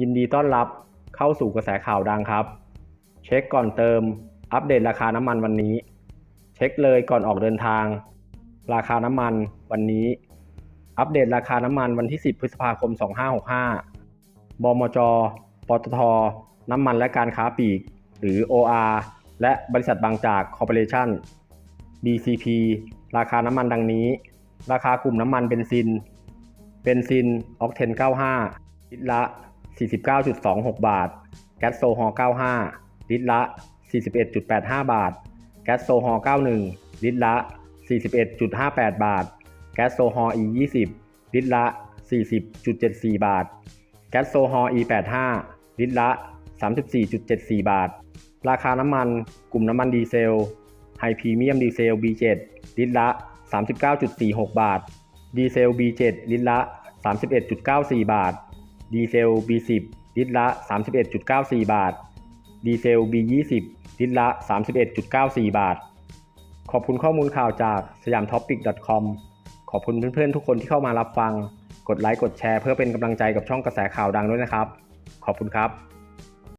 ยินดีต้อนรับเข้าสู่กระแสข่าวดังครับ เช็คก่อนเติม อัปเดตราคาน้ำมันวันนี้ เช็คเลยก่อนออกเดินทาง ราคาน้ำมันวันนี้ อัปเดตราคาน้ำมันวันที่ 10 พฤษภาคม 2565 บมจ ปตท น้ำมันและการค้าปลีก หรือ OR และบริษัทบางจากคอร์ปอเรชั่น BCP ราคาน้ำมันดังนี้ ราคากลุ่มน้ำมันเบนซิน เบนซินออกเทน 95ลิตรละ 49.26 บาท แก๊สโซฮอล์95 ลิตรละ 41.85 บาท แก๊สโซฮอล์91 ลิตรละ 41.58 บาท แก๊สโซฮอล์ E20 ลิตรละ 40.74 บาท แก๊สโซฮอล์ E85 ลิตรละ 34.74 บาท ราคาน้ำมันกลุ่มน้ำมันดีเซลไฮพรีเมียมดีเซล B7 ลิตรละ 39.46 บาท ดีเซล B7 ลิตรละ 31.94 บาท ดีเซล B10 ลิตรละ 31.94 บาท ดีเซล B20 ลิตรละ 31.94 บาท ขอบคุณข้อมูลข่าวจากสยามท็อปิก .com ขอบคุณเพื่อนๆ ทุกคนที่เข้ามารับฟัง กดไลค์ กดแชร์เพื่อเป็นกำลังใจกับช่องกระแสข่าวดังด้วยนะครับ ขอบคุณครับ